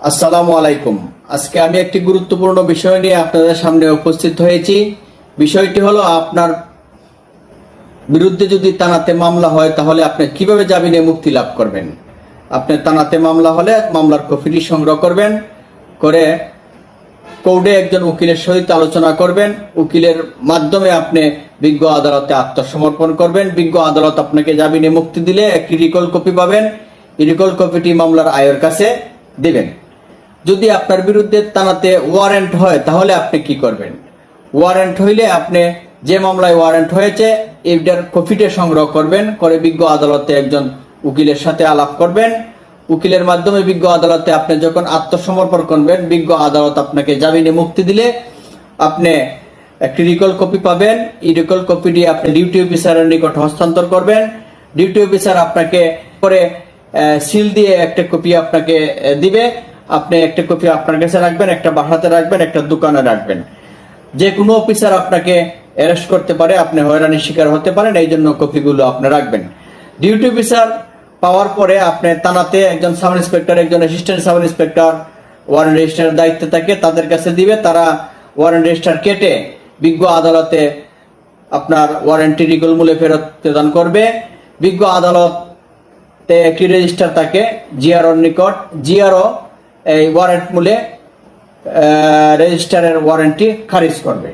আসসালামু আলাইকুম। আজকে আমি একটি গুরুত্বপূর্ণ বিষয় নিয়ে আপনাদের সামনে উপস্থিত হয়েছি। বিষয়টি হলো, আপনার বিরুদ্ধে যদি তানাতে মামলা হয়, তাহলে আপনি কীভাবে জামিনে মুক্তি লাভ করবেন? আপনি তানাতে মামলা হলে মামলার কপিটি সংগ্রহ করবেন, করে কোর্টে একজন উকিলের সহিত আলোচনা করবেন। উকিলের মাধ্যমে আপনি বিজ্ঞ আদালতে আত্মসমর্পণ করবেন। বিজ্ঞ আদালত আপনাকে জামিনে মুক্তি দিলে একটি রিকল কপি পাবেন। রিকল কপিটি মামলার আয়ের কাছে দিবেন। যদি আপনার বিরুদ্ধে তানাতে ওয়ারেন্ট হয়, তাহলে আপনি কি করবেন? ওয়ারেন্ট হইলে আপনি যে মামলায় ওয়ারেন্ট হয়েছে, এটার কপিটে সংগ্রহ করবেন, করে বিজ্ঞ আদালতে একজন উকিলের সাথে আলাপ করবেন। উকিলের মাধ্যমে বিজ্ঞ আদালতে আপনি যখন আত্মসমর্পণ করবেন, বিজ্ঞ আদালত আপনাকে জামিনে মুক্তি দিলে আপনি একটি রিকল কপি পাবেন। এই রিকল কপিটি আপনি ডিউটি অফিসারের নিকট হস্তান্তর করবেন। ডিউটি অফিসার আপনাকে করে সিল দিয়ে একটা কপি আপনাকে দিবে। আপনি একটা কপি আপনার কাছে রাখবেন, একটা বাসাতে রাখবেন, একটা দোকানে রাখবেন। যে কোনো অফিসার আপনাকে অ্যারেস্ট করতে পারে, আপনি হয়রানির শিকার হতে পারেন, এই জন্য কপিগুলো আপনি রাখবেন। ডিউটি অফিসার পাওয়ার পরে আপনি তানাতে একজন সাব ইন্সপেক্টর একজন অ্যাসিস্ট্যান্ট সাব ইন্সপেক্টর ওয়ারেন্ট রেজিস্টারের দায়িত্বে থাকে, তাদের কাছে দিবে, তারা ওয়ারেন্ট রেজিস্টার কেটে বিজ্ঞ আদালতে আপনার ওয়ারেন্টি রিগল মূলে ফেরত প্রদান করবে। বিজ্ঞ আদালতে একটি রেজিস্টার থাকে জিআরওর নিকট জিআরও এই ওয়ারেন্ট মূলে রেজিস্টারের ওয়ারেন্টি খারিজ করবে।